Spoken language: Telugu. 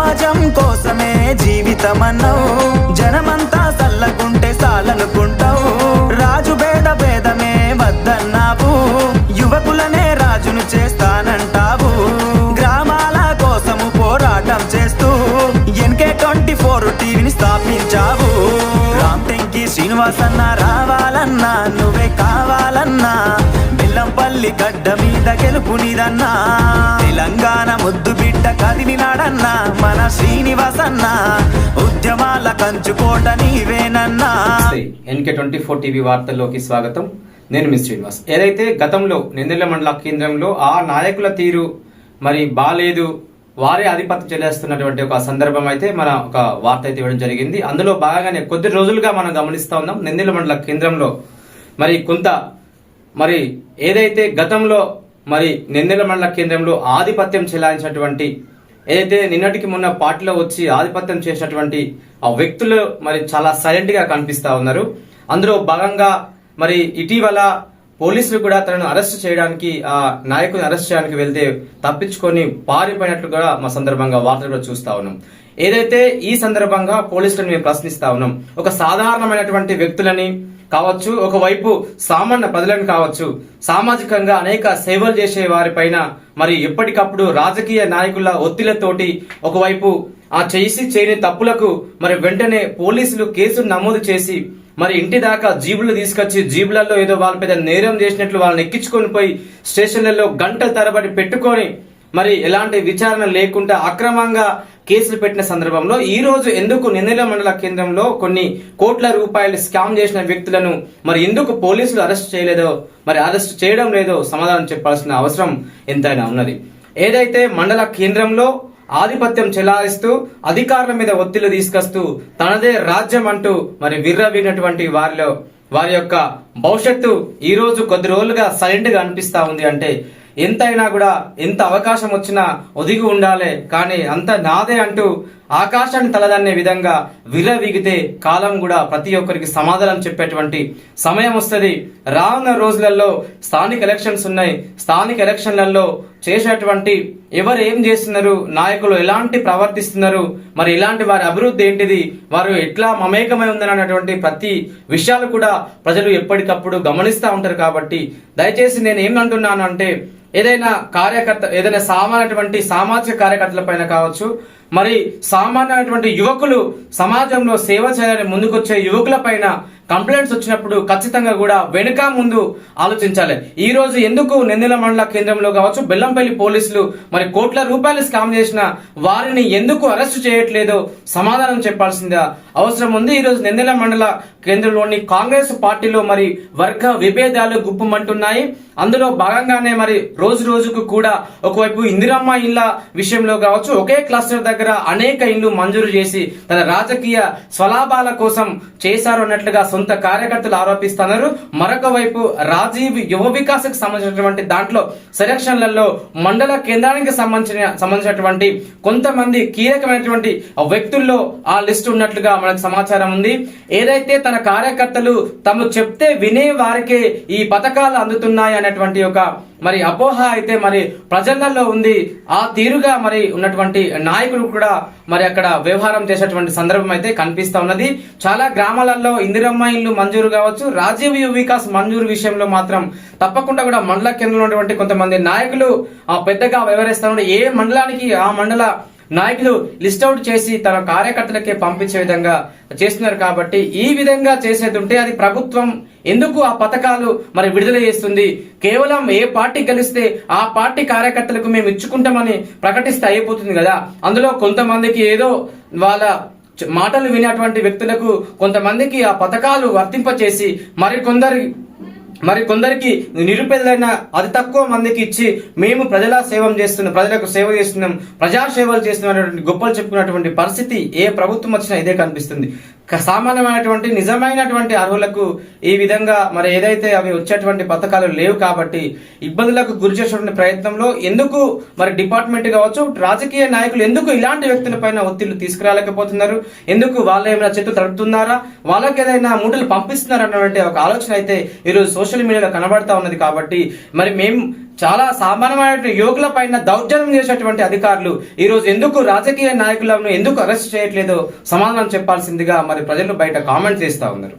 సమాజం కోసమే జీవితమన్నావు. జనమంతా చల్లకుంటే సాలనుకుంటావు. రాజు భేద భేదమే వద్దన్నావు. యువకులనే రాజును చేస్తానంటావు. గ్రామాల కోసము పోరాటం చేస్తూ ఎన్కే ట్వంటీ ఫోర్ టీవీని స్థాపించావు. రామ్టెంకి శ్రీనివాసన్న రావాలన్నా నువ్వే కా తల్లి గడ్డ మీద గెలుపు నీదన్నా తెలంగాణ ముద్దు బిడ్డ కదిలినాడన్నా. మన శ్రీనివాసన్న ఉద్యమాల కంచుకోట నీవేనన్నా. ఎన్కే ట్వంటీ ఫోర్ టీవీ వార్తల్లోకి స్వాగతం. నేను మిస్ శ్రీనివాస్. ఏదైతే గతంలో నెందెల్ల మండల కేంద్రంలో ఆ నాయకుల తీరు మరి బాలేదు వారే ఆధిపత్యం చెల్లేస్తున్నటువంటి ఒక సందర్భం అయితే మన ఒక వార్త అయితే ఇవ్వడం జరిగింది. అందులో భాగంగానే కొద్ది రోజులుగా మనం గమనిస్తా ఉన్నాం. నెందెల్ల మండల కేంద్రంలో మరి కొంత మరి ఏదైతే గతంలో మరి నెందెల మండల కేంద్రంలో ఆధిపత్యం చెలాయించినటువంటి ఏదైతే నిన్నటికి మొన్న పార్టీలో వచ్చి ఆధిపత్యం చేసినటువంటి ఆ వ్యక్తులు మరి చాలా సైలెంట్గా కనిపిస్తూ ఉన్నారు. అందులో భాగంగా మరి ఇటీవల పోలీసులు కూడా తనను అరెస్ట్ చేయడానికి ఆ నాయకుని అరెస్ట్ చేయడానికి వెళ్తే తప్పించుకొని పారిపోయినట్లు కూడా మా సందర్భంగా వార్తలు కూడా చూస్తా ఉన్నాం. ఏదైతే ఈ సందర్భంగా పోలీసులను మేము ప్రశ్నిస్తా ఉన్నాం ఒక సాధారణమైనటువంటి వ్యక్తులని కావచ్చు ఒకవైపు సామాన్య ప్రజలను కావచ్చు సామాజికంగా అనేక సేవలు చేసే వారిపైన మరి ఎప్పటికప్పుడు రాజకీయ నాయకుల ఒత్తిళ్ళతోటి ఒకవైపు ఆ చేసి చేయని తప్పులకు మరి వెంటనే పోలీసులు కేసు నమోదు చేసి మరి ఇంటి దాకా జీబులు తీసుకొచ్చి జీబులలో ఏదో వాళ్ళ పెద్ద నేరం చేసినట్లు వాళ్ళని ఎక్కించుకొని పోయి స్టేషన్లలో గంటల తరబడి పెట్టుకొని మరి ఎలాంటి విచారణ లేకుండా అక్రమంగా కేసులు పెట్టిన సందర్భంలో ఈ రోజు ఎందుకు నిన్నెల మండల కేంద్రంలో కొన్ని కోట్ల రూపాయలు స్కామ్ చేసిన వ్యక్తులను మరి ఎందుకు పోలీసులు అరెస్ట్ చేయలేదో మరి అరెస్ట్ చేయడం లేదో సమాధానం చెప్పాల్సిన అవసరం ఎంతైనా ఉన్నది. ఏదైతే మండల కేంద్రంలో ఆధిపత్యం చెలాయిస్తూ అధికారుల మీద ఒత్తిళ్ళు తీసుకొస్తూ తనదే రాజ్యం అంటూ మరి విర్రవీనటువంటి వారిలో వారి యొక్క భవిష్యత్తు ఈ రోజు కొద్ది రోజులుగా సైలెంట్గా అనిపిస్తా ఉంది అంటే ఎంతైనా కూడా ఎంత అవకాశం వచ్చినా ఒదిగి ఉండాలి. కానీ అంత నాదే అంటూ ఆకాశాన్ని తలదన్నే విధంగా విర్రవీగితే కాలం కూడా ప్రతి ఒక్కరికి సమాధానం చెప్పేటువంటి సమయం వస్తుంది. రానున్న రోజులలో స్థానిక ఎలక్షన్స్ ఉన్నాయి. స్థానిక ఎలక్షన్లలో చేసేటువంటి ఎవరు ఏం చేస్తున్నారు? నాయకులు ఎలాంటి ప్రవర్తిస్తున్నారు? మరి ఇలాంటి వారి అభివృద్ధి ఏంటిది? వారు ఎట్లా మమేకమై ఉందని ప్రతి విషయాలు కూడా ప్రజలు ఎప్పటికప్పుడు గమనిస్తూ ఉంటారు కాబట్టి దయచేసి నేను ఏమంటున్నాను అంటే ఏదైనా కార్యకర్త ఏదైనా సామాన్యటువంటి సామాజిక కార్యకర్తల పైన కావచ్చు మరి సామాన్యమైనటువంటి యువకులు సమాజంలో సేవ చేయాలని ముందుకొచ్చే యువకుల పైన కంప్లైంట్స్ వచ్చినప్పుడు ఖచ్చితంగా కూడా వెనుక ముందు ఆలోచించాలి. ఈ రోజు ఎందుకు నెందిల మండల కేంద్రంలో కావచ్చు బెల్లంపల్లి పోలీసులు మరి కోట్ల రూపాయలు స్కామ్ చేసిన వారిని ఎందుకు అరెస్ట్ చేయట్లేదో? సమాధానం చెప్పాల్సిందా అవసరం ఉంది. ఈ రోజు నెందిల మండల కేంద్రంలోని కాంగ్రెస్ పార్టీలో మరి వర్గ విభేదాలు గుప్పమంటున్నాయి. అందులో భాగంగానే మరి రోజు రోజుకు కూడా ఒకవైపు ఇందిరమ్మ ఇళ్ళ విషయంలో కావచ్చు ఒకే క్లస్టర్ దగ్గర అనేక ఇండ్లు మంజూరు చేసి తన రాజకీయ స్వలాభాల కోసం చేశారు అన్నట్లుగా సొంత కార్యకర్తలు ఆరోపిస్తున్నారు. మరొక వైపు రాజీవ్ యువ వికాసకు సంబంధించినటువంటి దాంట్లో సెలక్షన్లలో మండల కేంద్రానికి సంబంధించిన సంబంధించినటువంటి కొంతమంది కీలకమైనటువంటి వ్యక్తుల్లో ఆ లిస్ట్ ఉన్నట్లుగా మనకు సమాచారం ఉంది. ఏదైతే తన కార్యకర్తలు తమ చెప్తే వినే వారికే ఈ పథకాలు అందుతున్నాయి అనేటువంటి ఒక మరి అపోహ అయితే మరి ప్రజలలో ఉంది. ఆ తీరుగా మరి ఉన్నటువంటి నాయకులు కూడా మరి అక్కడ వ్యవహారం చేసేటువంటి సందర్భం అయితే కనిపిస్తా ఉన్నది. చాలా గ్రామాలలో ఇందిరమ్మ ఇల్లు మంజూరు కావచ్చు. రాజీవ్ వికాస్ మంజూరు విషయంలో మాత్రం తప్పకుండా కూడా మండల కేంద్రంలో ఉన్నటువంటి కొంతమంది నాయకులు ఆ పెద్దగా వ్యవహరిస్తా ఏ మండలానికి ఆ మండల నాయకులు లిస్ట్ అవుట్ చేసి తన కార్యకర్తలకే పంపించే విధంగా చేస్తున్నారు కాబట్టి ఈ విధంగా చేసేది ఉంటే అది ప్రభుత్వం ఎందుకు ఆ పథకాలు మరి విడుదల చేస్తుంది? కేవలం ఏ పార్టీ గెలిస్తే ఆ పార్టీ కార్యకర్తలకు మేము ఇచ్చుకుంటామని ప్రకటిస్తే అయిపోతుంది కదా. అందులో కొంతమందికి ఏదో వాళ్ళ మాటలు వినేటువంటి వ్యక్తులకు కొంతమందికి ఆ పథకాలు వర్తింపచేసి మరి కొందరి మరి కొందరికి నిరుపేదలైన అతి తక్కువ మందికి ఇచ్చి మేము ప్రజల సేవం చేస్తున్నాం ప్రజలకు సేవ చేస్తున్నాం ప్రజా సేవలు చేస్తున్నటువంటి గొప్పలు చెప్పుకున్నటువంటి పరిస్థితి ఏ ప్రభుత్వం వచ్చినా ఇదే కనిపిస్తుంది. సామాన్యమైనటువంటి నిజమైనటువంటి అర్హులకు ఈ విధంగా మరి ఏదైతే అవి వచ్చేటువంటి పథకాలు లేవు కాబట్టి ఇబ్బందులకు గురి చేసేటువంటి ప్రయత్నంలో ఎందుకు మరి డిపార్ట్మెంట్ కావచ్చు రాజకీయ నాయకులు ఎందుకు ఇలాంటి వ్యక్తులపైన ఒత్తిళ్ళు తీసుకురాలేకపోతున్నారు? ఎందుకు వాళ్ళు ఏమైనా చేతులు తడుపుతున్నారా? వాళ్ళకి ఏదైనా మూటలు పంపిస్తున్నారా అన్నటువంటి ఒక ఆలోచన అయితే ఈరోజు సోషల్ మీడియాలో కనబడతా ఉన్నది కాబట్టి మరి మేము చాలా సామాన్యమైన యువకుల పైన దౌర్జన్యం చేసేటువంటి అధికారులు ఈ రోజు ఎందుకు రాజకీయ నాయకులను ఎందుకు అరెస్ట్ చేయట్లేదో సమాధానం చెప్పాల్సిందిగా మరి ప్రజలు బయట కామెంట్ చేస్తా ఉన్నారు.